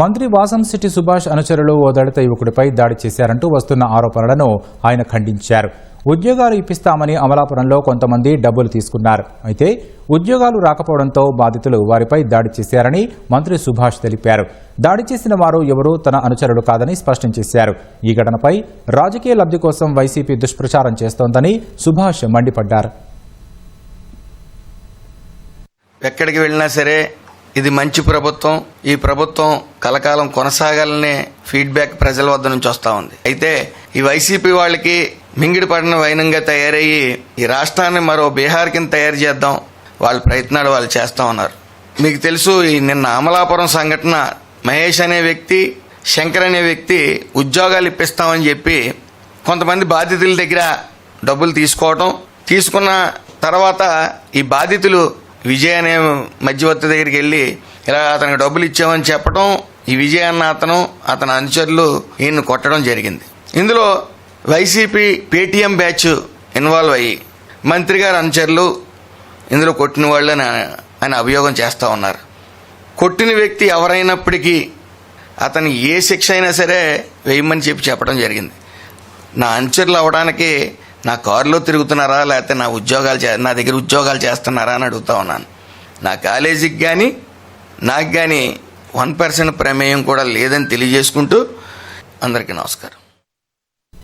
మంత్రి వాసం సిటీ సుభాష్ అనుచరులు ఓ దళిత యువకుడిపై దాడి చేశారంటూ వస్తున్న ఆరోపణలను ఆయన ఖండించారు. ఉద్యోగాలు ఇప్పిస్తామని అమలాపురంలో కొంతమంది డబ్బులు తీసుకున్నారు. అయితే ఉద్యోగాలు రాకపోవడంతో బాధితులు వారిపై దాడి చేశారని మంత్రి సుభాష్ తెలిపారు. దాడి చేసిన వారు ఎవరూ తన అనుచరులు కాదని స్పష్టం చేశారు. ఈ ఘటనపై రాజకీయ లబ్ధి కోసం వైసీపీ దుష్ప్రచారం చేస్తోందని సుభాష్ మండిపడ్డారు. ఎక్కడికి వెళ్ళినా సరే ఇది మంచి ప్రభుత్వం. ఈ ప్రభుత్వం కలకాలం కొనసాగాలనే ఫీడ్బ్యాక్ ప్రజల వద్ద నుంచి వస్తూ ఉంది. అయితే ఈ వైసీపీ వాళ్ళకి మింగిడి పడిన వైనంగా తయారయ్యి ఈ రాష్ట్రాన్ని మరో బీహార్ కింద తయారు చేద్దాం వాళ్ళ ప్రయత్నాలు వాళ్ళు చేస్తూ ఉన్నారు. మీకు తెలుసు ఈ నిన్న అమలాపురం సంఘటన మహేష్ అనే వ్యక్తి శంకర్ అనే వ్యక్తి ఉద్యోగాలు ఇప్పిస్తామని చెప్పి కొంతమంది బాధితుల దగ్గర డబ్బులు తీసుకోవటం తీసుకున్న తర్వాత ఈ బాధితులు విజయ్ అనే మధ్యవర్తి దగ్గరికి వెళ్ళి ఇలా అతనికి డబ్బులు ఇచ్చామని చెప్పడం ఈ విజయ్ అన్న అతను అతని అనుచరులు ఈయన్ని కొట్టడం జరిగింది. ఇందులో వైసీపీ పేటీఎం బ్యాచ్ ఇన్వాల్వ్ అయ్యి మంత్రి గారి అనుచరులు ఇందులో కొట్టిన వాళ్ళు ఆయన అభియోగం చేస్తూ ఉన్నారు. కొట్టిన వ్యక్తి ఎవరైనప్పటికీ అతను ఏ శిక్ష అయినా సరే వేయమని చెప్పి చెప్పడం జరిగింది. నా అనుచరులు అవడానికి నా కారులో తిరుగుతున్నారా లేకపోతే నా ఉద్యోగాలు చే నా దగ్గర ఉద్యోగాలు చేస్తున్నారా అని అడుగుతా ఉన్నాను. నా కాలేజీకి కానీ నాకు కానీ వన్ పర్సెంట్ ప్రమేయం కూడా లేదని తెలియజేసుకుంటూ అందరికీ నమస్కారం.